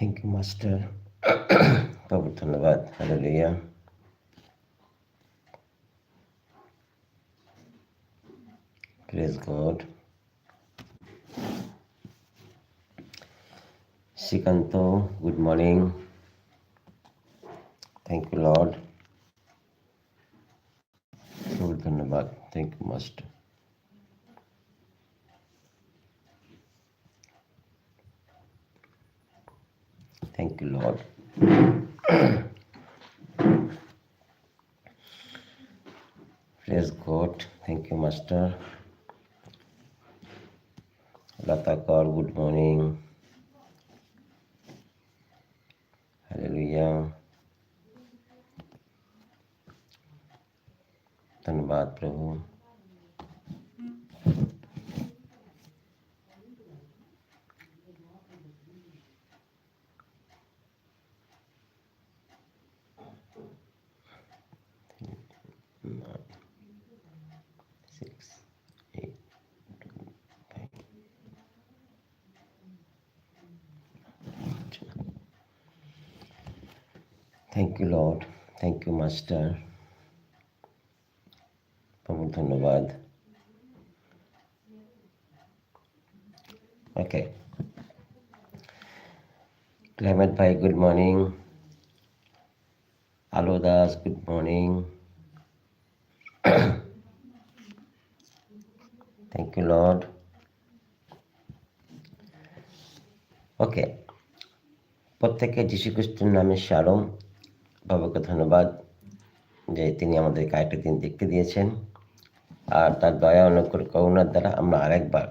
Thank you master প্রভু ধন্যবাদ hallelujah praise God Srikanth good morning thank you Lord প্রভু ধন্যবাদ thank you master Thank you, Lord. Praise God. Thank you, Master. Lata Kaur, good morning. Hallelujah. धन्यवाद प्रभु Master. প্রভু ধন্যবাদ। Okay. Climate ভাই good morning Alo Das good morning thank you Lord okay. প্রত্যেকে যীশু খ্রিস্টের নামে সারম। বাবাকে ধন্যবাদ। যে তিনি আমাদেরকে আরেকটা দিন দেখতে দিয়েছেন। আর তার দয়া অনুগ্রহ করুণার দ্বারা আমরা আরেকবার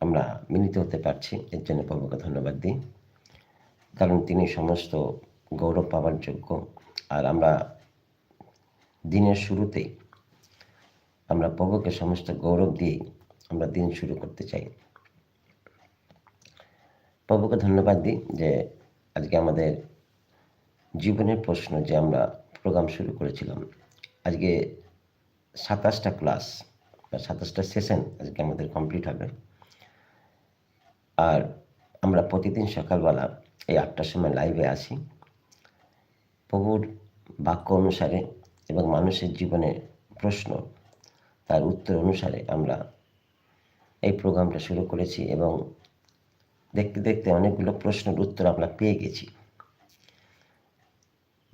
আমরা মিলিত হতে পারছি। এর জন্য প্রভুকে ধন্যবাদ দিই। কারণ তিনি সমস্ত গৌরব পাওয়ার যোগ্য। আর আমরা দিনের শুরুতেই আমরা প্রভুকে সমস্ত গৌরব দিয়ে আমরা দিন শুরু করতে চাই। প্রভুকে ধন্যবাদ দিই যে আজকে আমাদের জীবনের প্রশ্ন যে আমরা প্রোগ্রাম শুরু করেছিলাম। আজকে সাতাশটা ক্লাস বা সাতাশটা সেশন আজকে আমাদের কমপ্লিট হবে। আর আমরা প্রতিদিন সকালবেলা এই আটটার সময় লাইভে আসি। প্রভুর বাক্য অনুসারে এবং মানুষের জীবনে প্রশ্ন, তার উত্তর অনুসারে আমরা এই প্রোগ্রামটা শুরু করেছি এবং দেখতে দেখতে অনেকগুলো প্রশ্নের উত্তর আমরা পেয়ে গেছি।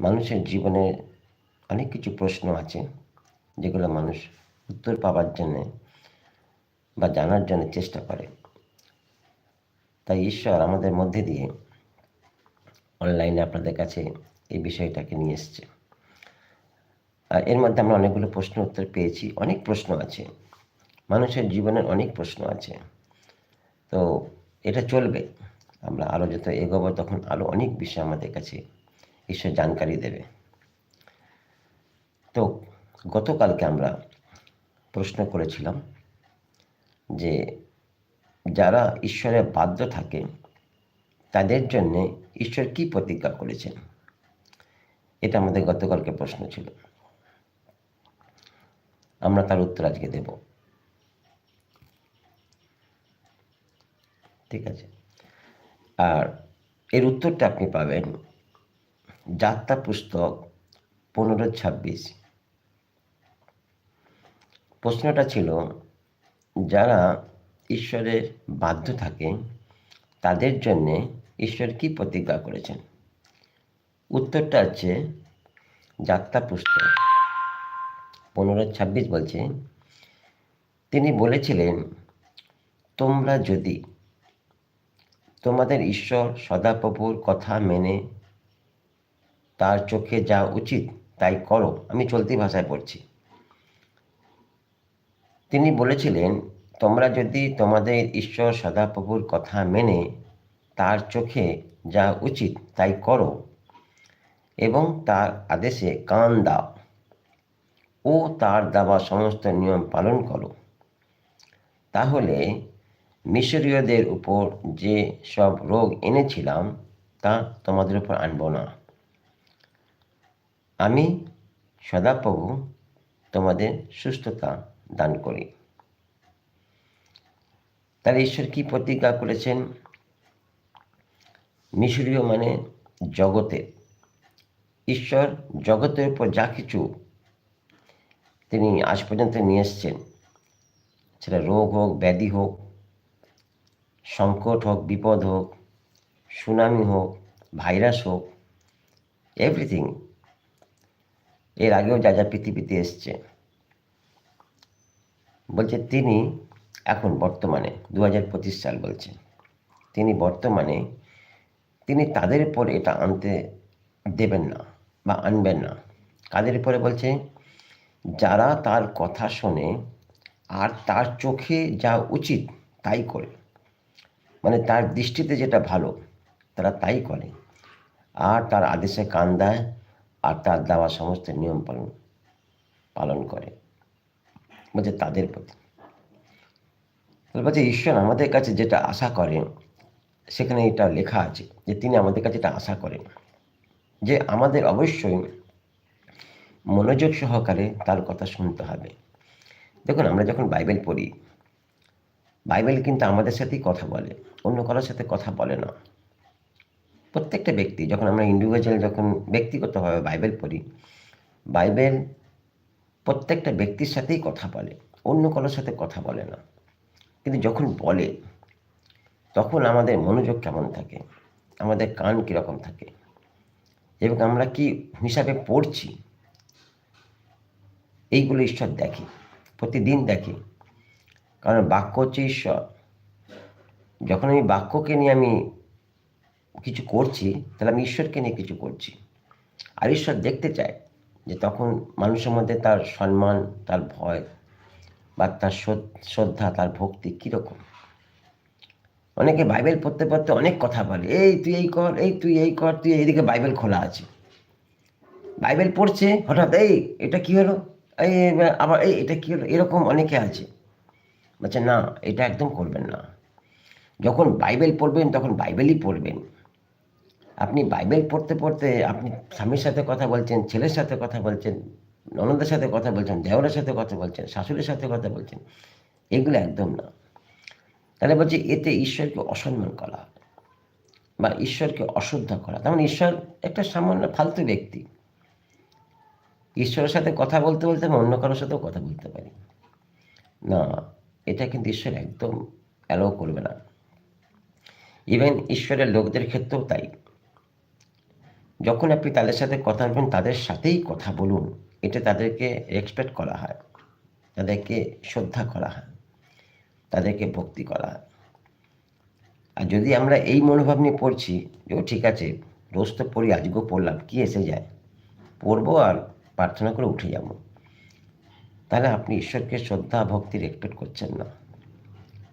মানুষের জীবনে অনেক কিছু প্রশ্ন আছে, যেগুলো মানুষ উত্তর পাওয়ার জন্যে বা জানার জন্য চেষ্টা করে। তাই ঈশ্বর আমাদের মধ্যে দিয়ে অনলাইনে আপনাদের কাছে এই বিষয়টাকে নিয়ে এসছে। আর এর মধ্যে আমরা অনেকগুলো প্রশ্ন উত্তর পেয়েছি, অনেক প্রশ্ন আছে। মানুষের জীবনের অনেক প্রশ্ন আছে। তো এটা চলবে। আমরা আরও যত এগোবো তখন আরও অনেক বিষয় আমাদের কাছে ঈশ্বর জানকারি দেবে। তো গতকালকে আমরা প্রশ্ন করেছিলাম যে যারা ঈশ্বরে বাধ্য থাকে, তাদের জন্য ঈশ্বর কি প্রতিজ্ঞা করেছেন? এটা আমাদের গতকালকে প্রশ্ন ছিল। আমরা তার উত্তর আজকে দেব। ঠিক আছে? আর এর উত্তরটা আপনি পাবেন যাত্রা পুস্তক পনেরো ছাব্বিশ। প্রশ্নটা ছিল, যারা ঈশ্বরের বাধ্য থাকে তাদের জন্যে ঈশ্বর কি প্রতিজ্ঞা করেছেন? উত্তরটা হচ্ছে, যাত্রা পুস্তক পনেরো ছাব্বিশ বলছে, তিনি বলেছিলেন, তোমরা যদি তোমাদের ঈশ্বর সদাপ্রভুর কথা মেনে তার চোখে যা উচিত তাই করো, আমি চলতি ভাষায় পড়ছি। তিনি বলেছিলেন, তোমরা যদি তোমাদের ঈশ্বর সদাপ্রভুর কথা মেনে তার চোখে যা উচিত তাই করো এবং তার আদেশে কান দাও ও তার দেওয়া সমস্ত নিয়ম পালন করো। তাহলে মিশরীয়দের উপর যে সব রোগ এনেছিলাম তা তোমাদের উপর আনব না। আমি সদাপ্রভু তোমাদের সুস্থতা দান করি। তাহলে ঈশ্বর কি প্রতিজ্ঞা করেছেন? মিশরীয় মানে জগতে। ঈশ্বর জগতের উপর যা কিছু তিনি আজ পর্যন্ত নিয়ে এসছেন, সেটা রোগ হোক, ব্যাধি হোক, সংকট হোক, বিপদ হোক, সুনামি হোক, ভাইরাস হোক এভরিথিং এর আগেও যা যা পৃথিবীতে এসছে। বলছে, তিনি এখন বর্তমানে দু হাজার পঁচিশ সাল বলছে, তিনি বর্তমানে, তিনি তাদের উপর এটা আনতে দেবেন না বা আনবেন না। কাদের উপরে বলছে, যারা তার কথা শোনে আর তার চোখে যা উচিত তাই করে। মানে তার দৃষ্টিতে যেটা ভালো, তারা তাই করে। আর তার আদেশে কান দেয় আর তার দেওয়া সমস্ত নিয়ম পালন পালন করে। বলছে, তাদের প্রতি। বলছে, ঈশ্বর আমাদের কাছে যেটা আশা করেন, সেখানে এটা লেখা আছে যে, তিনি আমাদের কাছে এটা আশা করেন। যে আমাদের অবশ্যই মনোযোগ সহকারে তার কথা শুনতে হবে। দেখুন, আমরা যখন বাইবেল পড়ি, বাইবেল কিন্তু আমাদের সাথেই কথা বলে, অন্য কারোর সাথে কথা বলে না। প্রত্যেকটা ব্যক্তি, যখন আমরা ইন্ডিভিজুয়াল যখন ব্যক্তিগতভাবে বাইবেল পড়ি, বাইবেল প্রত্যেকটা ব্যক্তির সাথেই কথা বলে, অন্য কারোর সাথে কথা বলে না। কিন্তু যখন বলে, তখন আমাদের মনোযোগ কেমন থাকে? আমাদের কান কীরকম থাকে? এবং আমরা কি হিসাবে পড়ছি? এইগুলো ঈশ্বর দেখে, প্রতিদিন দেখে। কারণ বাক্য হচ্ছে ঈশ্বর। যখন আমি বাক্যকে নিয়ে আমি কিছু করছি, তাহলে আমি ঈশ্বরকে নিয়ে কিছু করছি। আর ঈশ্বর দেখতে চায় যে তখন মানুষের মধ্যে তার সম্মান, তার ভয় বা তার শ্রদ্ধা তার ভক্তি কীরকম? অনেকে বাইবেল পড়তে পড়তে অনেক কথা বলে, এই তুই এই কর, এই তুই এই কর, তুই এইদিকে বাইবেল খোলা আছে। বাইবেল পড়ছে, হঠাৎ, এই, এটা কি হলো? এই আবার, এই, এটা কী হলো? এরকম অনেকে আছে। বলছে, না, এটা একদম করবেন না। যখন বাইবেল পড়বেন, তখন বাইবেলই পড়বেন। আপনি বাইবেল পড়তে পড়তে আপনি স্বামীর সাথে কথা বলছেন, ছেলের সাথে কথা বলছেন, ননদের সাথে কথা বলছেন, দেওরের সাথে কথা বলছেন, শাশুড়ির সাথে কথা বলছেন, এগুলো একদম না। তাহলে বলছে, এতে ঈশ্বরকে অসম্মান করা বা ঈশ্বরকে অশ্রদ্ধা করা। তেমন ঈশ্বর একটা সামান্য ফালতু ব্যক্তি। ঈশ্বরের সাথে কথা বলতে বলতে আমি অন্য কারোর সাথেও কথা বলতে পারি। না, এটা কিন্তু ঈশ্বর একদম অ্যালাউ করবে না। ইভেন ঈশ্বরের লোকদের ক্ষেত্রেও তাই। যখন আপনি তাদের সাথে কথা বলবেন, তাদের সাথেই কথা বলুন। এটা তাদেরকে রেসপেক্ট করা হয়। তাদেরকে শ্রদ্ধা করা হয়। তাদেরকে ভক্তি করা হয়। আর যদি আমরা এই মনোভাব নিয়ে পড়ছি যে ঠিক আছে, রোজ তো পড়ি আজকেও পড়লাম, কি এসে যায়? পড়ব আর প্রার্থনা করে উঠে যাব। তাহলে আপনি ঈশ্বরকে শ্রদ্ধা, ভক্তি রেসপেক্ট করছেন না।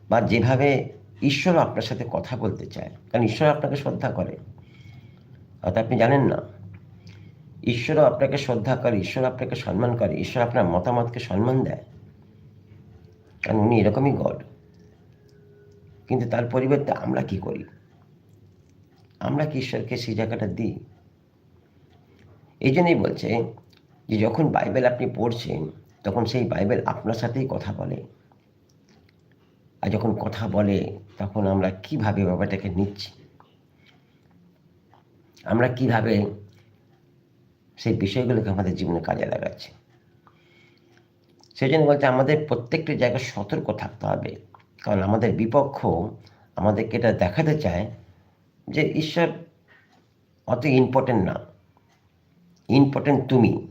বা যেভাবে ঈশ্বর আপনার সাথে কথা বলতে চায়, কারণ ঈশ্বর আপনাকে শ্রদ্ধা করে। হয়তো আপনি জানেন না। ঈশ্বরও আপনাকে শ্রদ্ধা করে, ঈশ্বর আপনাকে সম্মান করে, ঈশ্বর আপনার মতামতকে সম্মান দেয়। কারণ উনি এরকমই গড। কিন্তু তার পরিবর্তে আমরা কি করি? আমরা কি ঈশ্বরকে সেই জায়গাটা দিই? এই জন্যই বলছে যে যখন বাইবেল আপনি পড়ছেন, তখন সেই বাইবেল আপনার সাথেই কথা বলে। আর যখন কথা বলে, তখন আমরা কীভাবে ব্যাপারটাকে নিচ্ছি? আমরা কীভাবে সেই বিষয়গুলোকে আমাদের জীবনে কাজে লাগাচ্ছি? সেই জন্য বলতে আমাদের প্রত্যেকটি জায়গায় সতর্ক থাকতে হবে। কারণ আমাদের বিপক্ষ আমাদেরকে এটা দেখাতে চায় যে, ঈশ্বর, অত ইম্পর্টেন্ট না। ইম্পর্টেন্ট তুমি।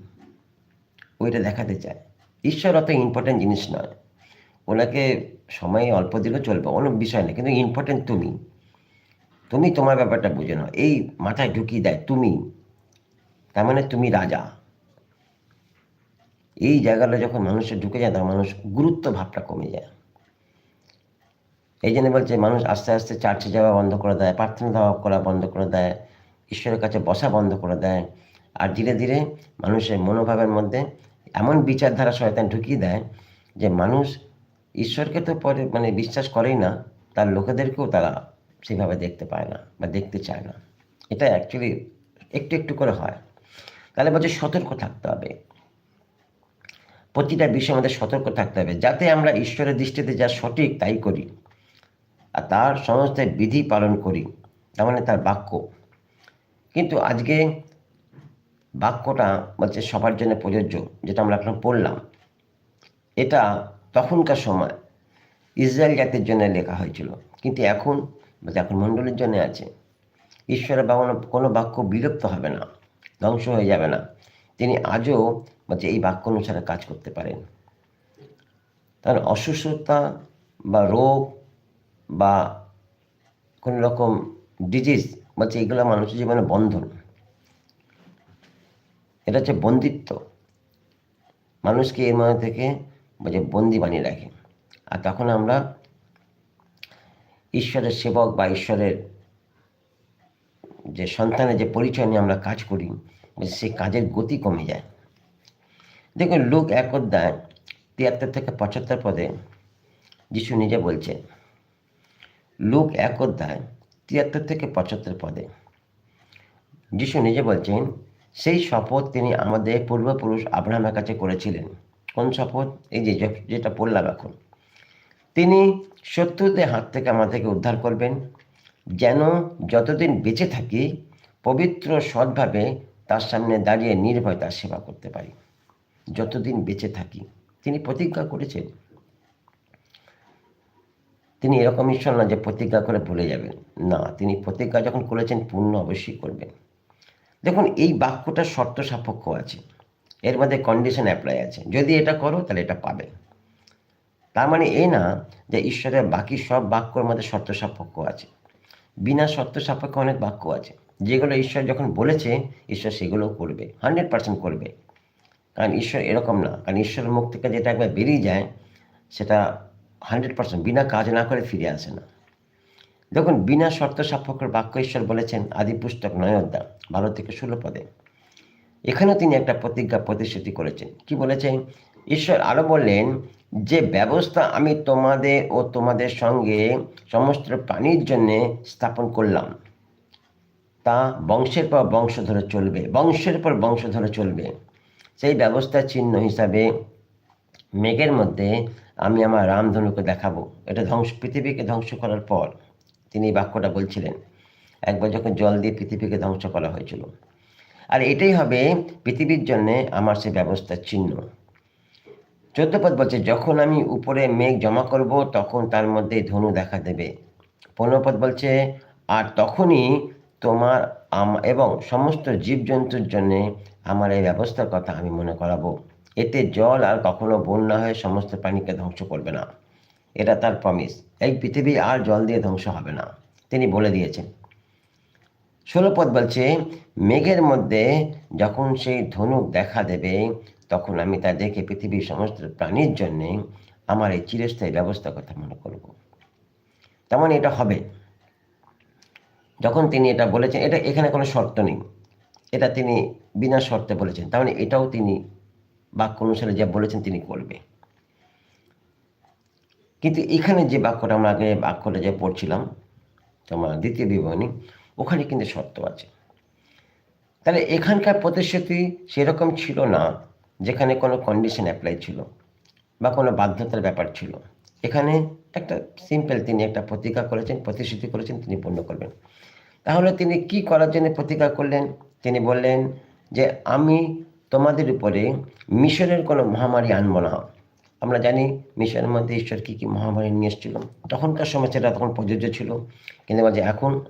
ওইটা দেখাতে চায়। ঈশ্বর, অত ইম্পর্টেন্ট জিনিস নয়। ওনাকে সময় অল্প দিলেও চলবে, অন্য বিষয় না। কিন্তু ইম্পর্টেন্ট তুমি। তুমি তোমার ব্যাপারটা বুঝে নাও। এই মাথায় ঢুকিয়ে দেয় তুমি, তার মানে তুমি রাজা। এই জায়গাটা যখন মানুষের ঢুকে যায় তখন মানুষ গুরুত্ব ভাবটা কমে যায়। এই জন্য বলছে, মানুষ আস্তে আস্তে চার্চে যাওয়া বন্ধ করে দেয়, প্রার্থনা দেওয়া করা বন্ধ করে দেয়, ঈশ্বরের কাছে বসা বন্ধ করে দেয়। আর ধীরে ধীরে মানুষের মনোভাবের মধ্যে এমন বিচারধারা শয়তান ঢুকিয়ে দেয় যে মানুষ ঈশ্বরকে তো পরে মানে বিশ্বাস করেই না, তার লোকেদেরকেও তারা সেভাবে দেখতে পায় না বা দেখতে চায় না। এটা অ্যাকচুয়ালি একটু একটু করে হয়। তাহলে বলছে সতর্ক থাকতে হবে। প্রতিটা বিষয়ে আমাদের সতর্ক থাকতে হবে। যাতে আমরা ঈশ্বরের দৃষ্টিতে যা সঠিক তাই করি। আর তার সমস্ত বিধি পালন করি। তার মানে তার বাক্য। কিন্তু আজকে বাক্যটা বলছে সবার জন্য প্রযোজ্য, যেটা আমরা এখন পড়লাম। এটা তখনকার সময় ইসরায়েল জাতির জন্য লেখা হয়েছিল। কিন্তু এখন এখন মণ্ডলীর জন্য আছে। ঈশ্বরের বা কোনো- কোনো বাক্য বিলুপ্ত হবে না, ধ্বংস হয়ে যাবে না। তিনি আজও বলছে এই বাক্য অনুসারে কাজ করতে পারেন। তার অসুস্থতা বা রোগ বা কোনো রকম ডিজিজ বলছে এগুলো মানুষের জীবনে বন্ধন। এটা হচ্ছে বন্দিত্ব। মানুষকে এর মধ্যে থেকে বলছে বন্দি বানিয়ে রাখে। আর তখন আমরা ঈশ্বরের সেবক বা ঈশ্বরের যে সন্তানের যে পরিচয় নিয়ে আমরা কাজ করি, সেই কাজের গতি কমে যায়। দেখুন, লোক এক অধ্যায় তিয়াত্তর থেকে পঁচাত্তর পদে যিশু নিজে বলছেন লোক এক অধ্যায় তিয়াত্তর থেকে পঁচাত্তর পদে। যিশু নিজে বলছেন, সেই শপথ তিনি আমাদের পূর্বপুরুষ আব্রাহামের কাছে করেছিলেন। কোন শপথ? এই যে- যেটা পড়লাম এখন। তিনি শত্রুদের হাত থেকে আমাদেরকে উদ্ধার করবেন। যেন যতদিন বেঁচে থাকি, পবিত্র সৎভাবে তার সামনে দাঁড়িয়ে নির্ভয় তার সেবা করতে পারি। যতদিন বেঁচে থাকি, তিনি প্রতিজ্ঞা করেছেন। তিনি এরকম ঈশ্বর না যে প্রতিজ্ঞা করে ভুলে যাবেন। না, তিনি প্রতিজ্ঞা যখন করেছেন, পূর্ণ অবশ্যই করবেন। দেখুন, এই বাক্যটা শর্ত সাপেক্ষ আছে। এর মধ্যে কন্ডিশন অ্যাপ্লাই আছে। যদি এটা করো, তাহলে এটা পাবে। তার মানে এই না যে ঈশ্বরের বাকি সব বাক্যর মধ্যে শর্ত সাপেক্ষ আছে। বিনা শর্ত সাপেক্ষ অনেক বাক্য আছে। যেগুলো ঈশ্বর যখন বলেছে, ঈশ্বর সেগুলোও করবে, হান্ড্রেড পার্সেন্ট করবে। কারণ ঈশ্বর এরকম না। কারণ ঈশ্বরের মুখ থেকে যেটা একবার বেরিয়ে যায়, সেটা হান্ড্রেড পার্সেন্ট বিনা কাজ না করে ফিরে আসে না। দেখুন, বিনা শর্ত সাপেক্ষর বাক্য ঈশ্বর বলেছেন আদি পুস্তক নয় বারো থেকে ষোলো পদে। এখানেও তিনি একটা প্রতিজ্ঞা প্রতিশ্রুতি করেছেন। কি বলেছেন? ঈশ্বর আরও বললেন যে ব্যবস্থা আমি তোমাদের ও তোমাদের সঙ্গে সমস্ত প্রাণীর জন্য স্থাপন করলাম, তা বংশের পর বংশ ধরে চলবে, বংশের পর বংশ ধরে চলবে। সেই ব্যবস্থা চিহ্ন হিসাবে মেঘের মধ্যে আমি আমার রামধনুকে দেখাবো। এটা ধ্বংস, পৃথিবীকে ধ্বংস করার পর তিনি বাক্যটা বলছিলেন। একবার যখন জল দিয়ে পৃথিবীকে ধ্বংস করা হয়েছিল। আর এটাই হবে পৃথিবীর জন্যে আমার সে ব্যবস্থার চিহ্ন। চোদ্দ পদ বলছে, যখন আমি উপরে মেঘ জমা করব, তখন তার মধ্যে ধনু দেখা দেবে। পনেরো পদ বলছে, আর তখনই তোমার এবং সমস্ত জীবজন্তুর জন্যে আমার এই ব্যবস্থার কথা আমি মনে করাবো। এতে জল আর কখনো বন্যা হয়ে সমস্ত প্রাণীকে ধ্বংস করবে না। এটা তার প্রমিস এই পৃথিবী আর জল দিয়ে ধ্বংস হবে না। তিনি বলে দিয়েছেন। ষোলো পদ বলছে, মেঘের মধ্যে যখন সেই ধনুক দেখা দেবে তখন আমি তা দেখে পৃথিবীর সমস্ত প্রাণীর জন্যে আমার এই চিরস্থায়ী ব্যবস্থার কথা মনে করব। তেমন এটা হবে। যখন তিনি এটা বলেছেন, এটা এখানে কোনো শর্ত নেই। এটা তিনি বিনা শর্তে বলেছেন। তার মানে এটাও তিনি বাক্য অনুসারে যা বলেছেন তিনি করবে। কিন্তু এখানে যে বাক্যটা আমরা আগে বাক্যটা যে পড়ছিলাম, তোমার দ্বিতীয় বিবরণী, ওখানে কিন্তু শর্ত আছে। তাহলে এখানকার প্রতিশ্রুতি সেরকম ছিল না। যেখানে কোনো কন্ডিশন অ্যাপ্লাই ছিল বা কোনো বাধ্যতার ব্যাপার ছিল। এখানে একটা সিম্পল তিনি একটা প্রতিজ্ঞা করেছেন, প্রতিশ্রুতি করেছেন, তিনি পূর্ণ করবেন। তাহলে তিনি কি করার জন্য প্রতিজ্ঞা করলেন? তিনি বললেন যে, আমি তোমাদের উপরে মিশরের কোনো মহামারী আনব না। আমরা জানি মিশরের মধ্যে ঈশ্বর কী কী মহামারী নিয়ে এসেছিল। তখনকার সময় সেটা তখন প্রযোজ্য ছিল। কিন্তু বলছে, এখন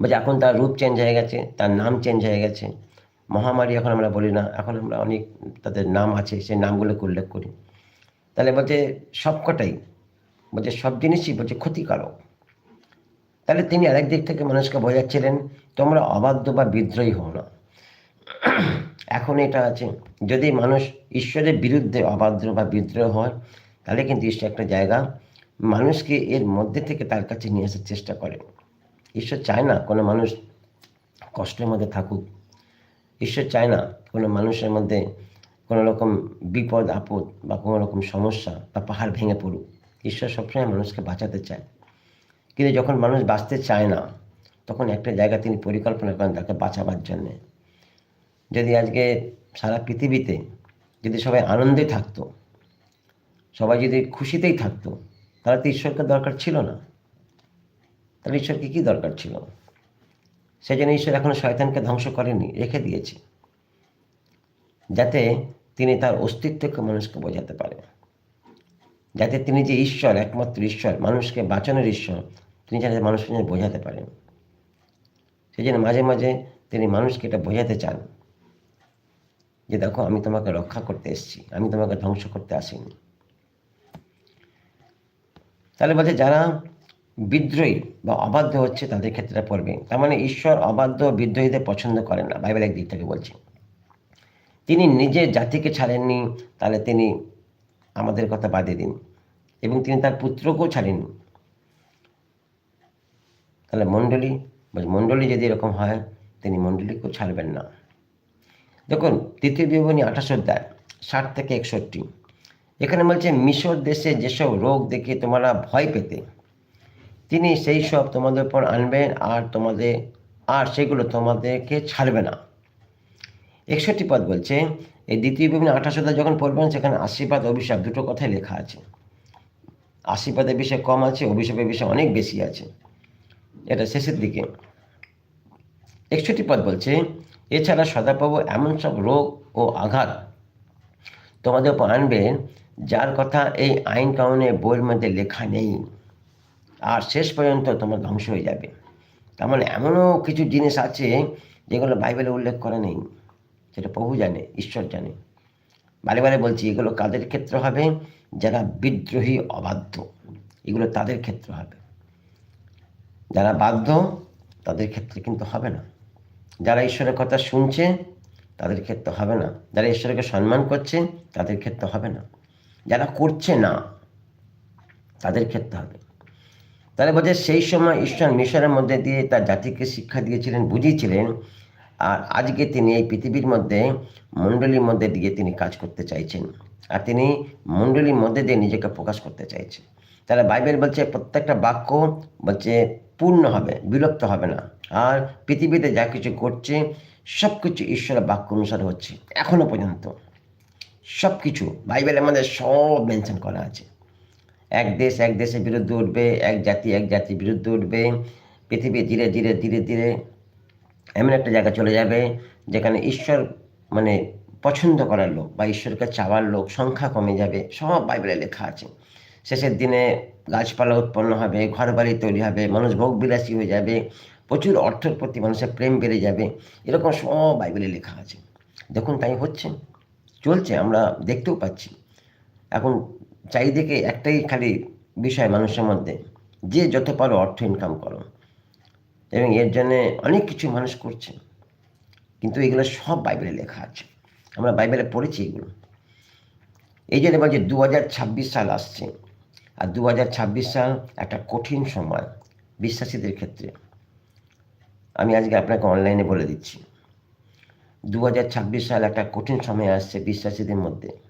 বলছে, এখন তার রূপ চেঞ্জ হয়ে গেছে, তার নাম চেঞ্জ হয়ে গেছে। মহামারী এখন আমরা বলি না, এখন আমরা অনেক তাদের নাম আছে, সেই নামগুলোকে উল্লেখ করি। তাহলে বলছে সবকটাই, বলছে সব জিনিসই বলছে ক্ষতিকারক। তাহলে তিনি আরেক দিক থেকে মানুষকে বোঝাচ্ছিলেন, তোমরা অবাধ্য বা বিদ্রোহী হও না। এখন এটা আছে, যদি মানুষ ঈশ্বরের বিরুদ্ধে অবাধ্য বা বিদ্রোহ হয়, তাহলে কিন্তু ঈশ্বর একটা জায়গা, মানুষকে এর মধ্যে থেকে তার কাছে নিয়ে আসার চেষ্টা করে। ঈশ্বর চায় না কোনো মানুষ কষ্টের মধ্যে থাকুক। ঈশ্বর চায় না কোনো মানুষের মধ্যে কোনো রকম বিপদ, আপদ বা কোনো রকম সমস্যা বা পাহাড় ভেঙে পড়ুক। ঈশ্বর সবসময় মানুষকে বাঁচাতে চায়। কিন্তু যখন মানুষ বাঁচতে চায় না, তখন একটা জায়গা তিনি পরিকল্পনা করেন তাকে বাঁচাবার জন্যে। যদি আজকে সারা পৃথিবীতে যদি সবাই আনন্দে থাকতো, সবাই যদি খুশিতেই থাকতো, তাহলে তো ঈশ্বরকে দরকার ছিল না। তাহলে ঈশ্বরকে কী দরকার ছিল? সেই জন্য ঈশ্বর এখনও শয়তানকে ধ্বংস করেনি রেখে দিয়েছে, যাতে তিনি তার অস্তিত্বকে মানুষকে বোঝাতে পারে। যাতে তিনি যে ঈশ্বর, একমাত্র ঈশ্বর, মানুষকে বাঁচানোর ঈশ্বর, তিনি যাতে মানুষকে বোঝাতে পারেন। সেই জন্য মাঝে মাঝে তিনি মানুষকে এটা বোঝাতে চান যে, দেখো, আমি তোমাকে রক্ষা করতে এসেছি, আমি তোমাকে ধ্বংস করতে আসিনি। তাহলে বলছে যারা বিদ্রোহী বা অবাধ্য হচ্ছে তাদের ক্ষেত্রে পড়বে। তার মানে ঈশ্বর অবাধ্য বিদ্রোহীদের পছন্দ করেন না বাইবেল এক দিক থেকে বলছে। তিনি নিজের জাতিকে ছাড়েননি, তাহলে তিনি আমাদের কথা বাদে দিন। এবং তিনি তার পুত্রকেও ছাড়েননি। তাহলে মণ্ডলী মণ্ডলী যদি এরকম হয়, তিনি মণ্ডলীকেও ছাড়বেন না। দেখুন, তৃতীয় বিবরণী আঠাশ অধ্যায়, ষাট থেকে একষট্টি। এখানে বলছে, মিশর দেশে যেসব রোগ দেখে তোমরা ভয় পেতে তিনি সেই সব তোমাদের উপর আনবেন আর তোমাদের, আর সেগুলো তোমাদেরকে ছাড়বে না। একষট্টি পদ বলছে, এই দ্বিতীয় বিবরণী আঠাশ অধ্যায় যখন পড়বেন, সেখানে আশীর্বাদ, অভিশাপ দুটো কথাই লেখা আছে। আশীর্বাদের বিষয় কম আছে, অভিশাপের বিষয় অনেক বেশি আছে। এটা শেষের দিকে। একষট্টি পদ বলছে, এছাড়া সদাপ্রভু এমন সব রোগ ও আঘাত তোমাদের উপর আনবেন যার কথা এই আইন কানুনে বইয়ের মধ্যে লেখা নেই। আর শেষ পর্যন্ত তোমার ধ্বংস হয়ে যাবে। তার মানে এমনও কিছু জিনিস আছে যেগুলো বাইবেলে উল্লেখ করা নেই সেটা প্রভু জানে, ঈশ্বর জানে। বারে বারে বলছি, এগুলো কাদের ক্ষেত্রে হবে? যারা বিদ্রোহী, অবাধ্য, এগুলো তাদের ক্ষেত্রে হবে। যারা বাধ্য, তাদের ক্ষেত্রে কিন্তু হবে না। যারা ঈশ্বরের কথা শুনছে, তাদের ক্ষেত্রে হবে না। যারা ঈশ্বরকে সম্মান করছে, তাদের ক্ষেত্রে হবে না। যারা করছে না, তাদের ক্ষেত্রে হবে। তাহলে বলছে সেই সময় ঈশ্বর মিশরের মধ্যে দিয়ে তার জাতিকে শিক্ষা দিয়েছিলেন, বুঝিয়েছিলেন। আর আজকে তিনি এই পৃথিবীর মধ্যে, মণ্ডলীর মধ্যে দিয়ে তিনি কাজ করতে চাইছেন। আর তিনি মণ্ডলীর মধ্যে দিয়ে নিজেকে প্রকাশ করতে চাইছেন। তাহলে বাইবেল বলছে, প্রত্যেকটা বাক্য বলছে, পূর্ণ হবে, বিলুপ্ত হবে না। আর পৃথিবীতে যা কিছু করছে সব কিছু ঈশ্বরের বাক্য অনুসারে হচ্ছে, এখনও পর্যন্ত। সব কিছু বাইবেলের মধ্যে সব মেনশন করা আছে। এক দেশ, এক দেশের বিরুদ্ধে উঠবে, এক জাতি, এক জাতির বিরুদ্ধে উঠবে। পৃথিবী ধীরে ধীরে ধীরে ধীরে এমন একটা জায়গা চলে যাবে যেখানে ঈশ্বর মানে পছন্দ করার লোক বা ঈশ্বরকে চাওয়ার লোক সংখ্যা কমে যাবে। সব বাইবেলে লেখা আছে। শেষের দিনে গাছপালা উৎপন্ন হবে ঘর বাড়ি তৈরি হবে, মানুষ ভোগ বিলাসী হয়ে যাবে, প্রচুর অর্থের প্রতি মানুষের প্রেম বেড়ে যাবে। এরকম সব বাইবেলে লেখা আছে। দেখুন, তাই হচ্ছে, চলছে, আমরা দেখতেও পাচ্ছি। এখন চারিদিকে একটাই খালি বিষয় মানুষের মধ্যে, যে যত পারো অর্থ ইনকাম করো। এবং এর জন্যে অনেক কিছু মানুষ করছে। কিন্তু এগুলো সব বাইবেলে লেখা আছে। আমরা বাইবেলে পড়েছি এগুলো। এই জন্য বলছে দু হাজার ছাব্বিশ সাল আসছে। আর দু হাজার ছাব্বিশ সাল একটা কঠিন সময় বিশ্বাসীদের ক্ষেত্রে। আমি আজকে আপনাকে অনলাইনে বলে দিচ্ছি। দু হাজার ছাব্বিশ সাল একটা কঠিন সময় আসছে বিশ্বাসীদের মধ্যে।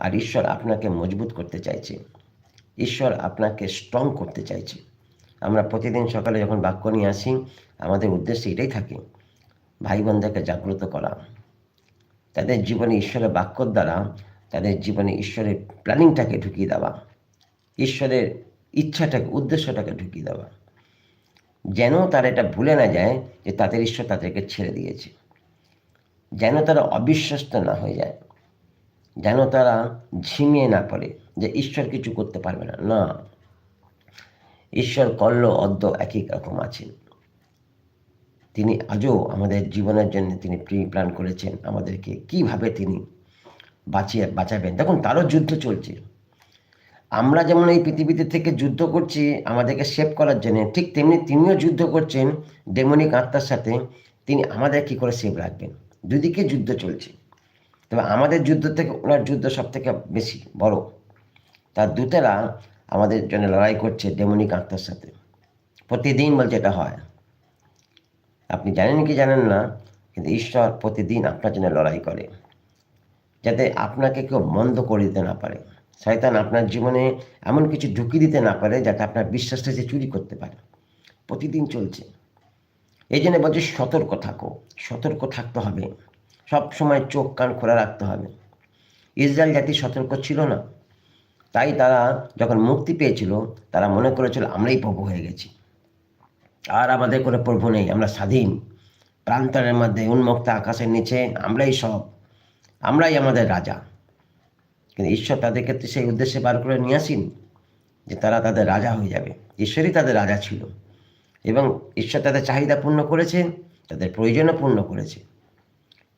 আর ঈশ্বর আপনাকে মজবুত করতে চাইছে। ঈশ্বর আপনাকে স্ট্রং করতে চাইছে। আমরা প্রতিদিন সকালে যখন বাক্য নিয়ে আসি, আমাদের উদ্দেশ্য এটাই থাকে ভাই বোনদেরকে জাগ্রত করা। তাদের জীবনে ঈশ্বরের বাক্যর দ্বারা তাদের জীবনে ঈশ্বরের প্ল্যানিংটাকে ঢুকিয়ে দেওয়া, ঈশ্বরের ইচ্ছাটাকে, উদ্দেশ্যটাকে ঢুকিয়ে দেওয়া। যেন তারা এটা ভুলে না যায় যে তাদের ঈশ্বর তাদেরকে ছেড়ে দিয়েছে। যেন তারা অবিশ্বস্ত না হয়ে যায়। যেন তারা ঝিমিয়ে না পড়ে যে ঈশ্বর কিছু করতে পারবে না। না, ঈশ্বর কল্ল, অদ্য একই রকম আছেন। তিনি আজও আমাদের জীবনের জন্য তিনি প্রি, প্ল্যান করেছেন আমাদেরকে কীভাবে তিনি বাঁচিয়ে, বাঁচাবেন। দেখুন, তারও যুদ্ধ চলছে। আমরা যেমন এই পৃথিবীতে থেকে যুদ্ধ করছি, আমাদেরকে সেভ করার জন্য, ঠিক তেমনি তিনিও যুদ্ধ করছেন ডেমনিক আত্মার সাথে। তিনি আমাদের কি করে সেভ রাখবেন? দুদিকে যুদ্ধ চলছে। তবে আমাদের যুদ্ধ থেকে, ওনার যুদ্ধ সব থেকে বেশি বড়। তার দূতেরা আমাদের জন্য লড়াই করছে ডেমনিক আত্মার সাথে। প্রতিদিন বলছে এটা হয়। আপনি জানেন কি জানেন না, কিন্তু ঈশ্বর প্রতিদিন আপনার জন্য লড়াই করে। যাতে আপনাকে কেউ মন্দ করে দিতে না পারে। শয়তান আপনার জীবনে এমন কিছু ঢুকি দিতে না পারে, যাতে আপনার বিশ্বাসটা যে চুরি করতে পারে। প্রতিদিন চলছে। এই জন্য বলছে সতর্ক থাকো। সতর্ক থাকতে হবে। সব সময় চোখ কান খোলা রাখতে হবে। ইসরায়েল জাতি সতর্ক ছিল না। তাই তারা যখন মুক্তি পেয়েছিল, তারা মনে করেছিল, আমরাই প্রভু হয়ে গেছি। আর আমাদের কোনো প্রভু নেই, আমরা স্বাধীন। প্রান্তরের মধ্যে উন্মুক্ত আকাশের নিচে আমরাই সব। আমরাই আমাদের রাজা। কিন্তু ঈশ্বর তাদের ক্ষেত্রে সেই উদ্দেশ্যে বার করে নিয়ে আসেন যে তারা তাদের রাজা হয়ে যাবে। ঈশ্বরই তাদের রাজা ছিল এবং ঈশ্বর তাদের চাহিদা পূর্ণ করেছে, তাদের প্রয়োজনও পূর্ণ করেছে।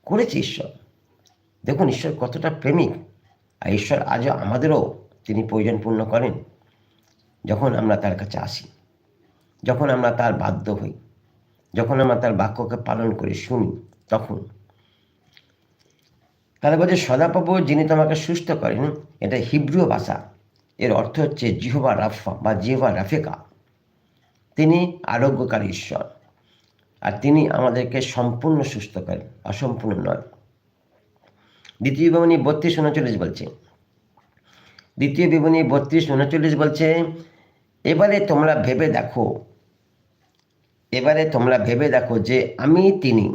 করেছে ঈশ্বর। দেখুন, ঈশ্বর কতটা প্রেমিক আর ঈশ্বর আজও আমাদেরও তিনি প্রয়োজন পূর্ণ করেন যখন আমরা তার কাছে আসি, যখন আমরা তার বাধ্য হই, যখন আমরা তার বাক্যকে পালন করে শুনি, তখন। তাহলে বলছে সদাপ্রভু যিনি তোমাকে সুস্থ করেন, এটা হিব্রু ভাষা, এর অর্থ হচ্ছে জিহবা রাফা বা জিহবা রাফেকা। তিনি আরোগ্যকারী ঈশ্বর। আর তিনি আমাদেরকে সম্পূর্ণ সুস্থ করেন, অসম্পূর্ণ নয় দ্বিতীয় বিবরণী বত্রিশ উনচল্লিশ বলছে, দ্বিতীয় বিবরণী বত্রিশ উনচল্লিশ বলছে, এবারে তোমরা ভেবে দেখো, এবারে তোমরা ভেবে দেখো যে আমি তিনি।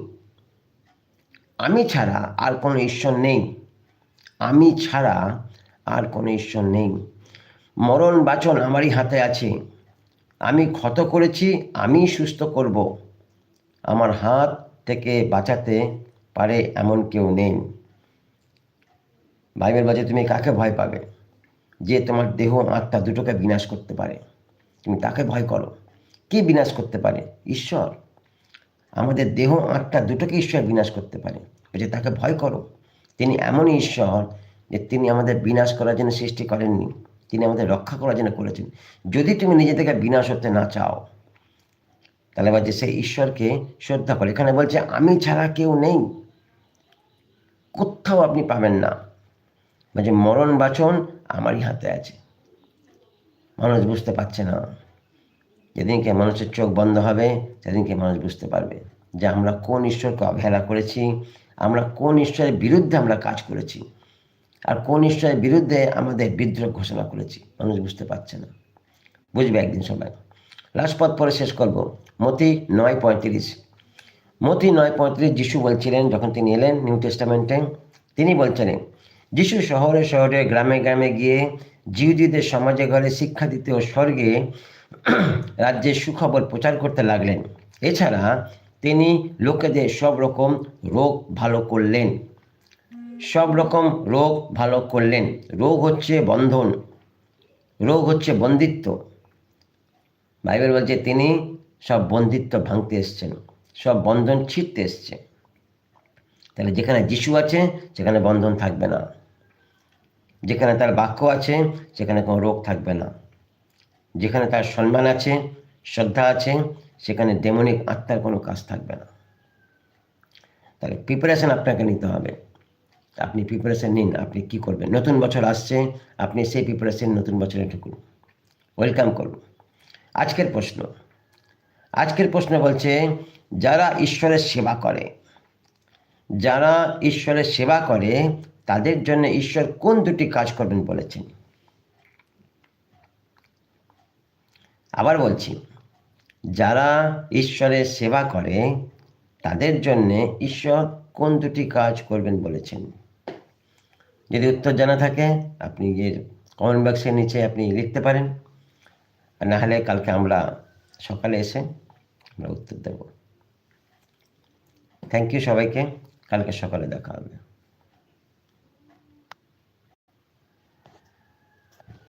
আমি ছাড়া আর কোনো ঈশ্বর নেই। আমি ছাড়া আর কোনো ঈশ্বর নেই। মরণ বাচন আমারই হাতে আছে। আমি ক্ষত করেছি আমি সুস্থ করব। আমার হাত থেকে বাঁচাতে পারে এমন কেউ নেই। বাইবেল বাজে তুমি কাকে ভয় পাবে? যে তোমার দেহ আত্মা দুটোকে বিনাশ করতে পারে। তুমি তাকে ভয় করো। কে বিনাশ করতে পারে? ঈশ্বর। আমাদের দেহ আত্মা দুটোকে ঈশ্বর বিনাশ করতে পারে। যে তাকে ভয় করো। তিনি এমনই ঈশ্বর যে তিনি আমাদের বিনাশ করার জন্য সৃষ্টি করেননি। তিনি আমাদের রক্ষা করার জন্য করেছেন। যদি তুমি নিজে থেকে বিনাশ হতে না চাও তাহলে বলছে সেই ঈশ্বরকে শ্রদ্ধা করে। এখানে বলছে, আমি ছাড়া কেউ নেই। কোথাও আপনি পাবেন না। বলছে, মরণ বাচন আমারই হাতে আছে। মানুষ বুঝতে পারছে না। যেদিনকে মানুষের চোখ বন্ধ হবে, সেদিনকে মানুষ বুঝতে পারবে যে আমরা কোন ঈশ্বরকে অবহেলা করেছি, আমরা কোন ঈশ্বরের বিরুদ্ধে আমরা কাজ করেছি, আর কোন ঈশ্বরের বিরুদ্ধে আমাদের বিদ্রোহ ঘোষণা করেছি। মানুষ বুঝতে পারছে না। বুঝবে একদিন সবাই। লাস্ট পথ পরে শেষ করব। মতি নয় পঁয়ত্রিশ। মতি নয় পঁয়ত্রিশ যিশু বলছিলেন, যখন তিনি এলেন নিউ টেস্টামেন্টে, তিনি বলছিলেন, যিশু শহরে শহরে, গ্রামে গ্রামে গিয়ে জিহুদিদের সমাজে ঘরে শিক্ষা দিতে ও স্বর্গে রাজ্যের সুখবর প্রচার করতে লাগলেন। এছাড়া তিনি লোকেদের সব রকম রোগ ভালো করলেন। সব রকম রোগ ভালো করলেন। রোগ হচ্ছে বন্ধন। রোগ হচ্ছে বন্দিত্ব। বাইবেল বলছে, তিনি সব বন্দিত্ব ভাঙতে এসছেন, সব বন্ধন ছিঁড়তে এসছে। তাহলে যেখানে যিশু আছে, সেখানে বন্ধন থাকবে না। যেখানে তার বাক্য আছে, সেখানে কোনো রোগ থাকবে না। যেখানে তার সম্মান আছে, শ্রদ্ধা আছে, সেখানে ডেমনিক আত্মার কোনো কাজ থাকবে না। তাহলে প্রিপারেশন আপনাকে নিতে হবে। আপনি প্রিপারেশান নিন, আপনি কি করবেন? নতুন বছর আসছে, আপনি সেই প্রিপারেশান নতুন বছরে ঢুকুন ওয়েলকাম করুন। আজকের প্রশ্ন। আজকের প্রশ্ন বলছে, যারা ঈশ্বরের সেবা করে, যারা ঈশ্বরের সেবা করে, তাদের জন্য ঈশ্বর কোন দুটি কাজ করবেন বলেছেন? আবার বলছি, যারা ঈশ্বরের সেবা করে, তাদের জন্যে ঈশ্বর কোন দুটি কাজ করবেন বলেছেন? যদি উত্তর জানা থাকে, আপনি গিয়ে কমেন্ট বক্সের নিচে আপনি লিখতে পারেন। আর না হলে কালকে আমরা সকালে এসে আমরা উত্তর দেব। থ্যাংক ইউ সবাইকে। কালকে সকালে দেখা হবে।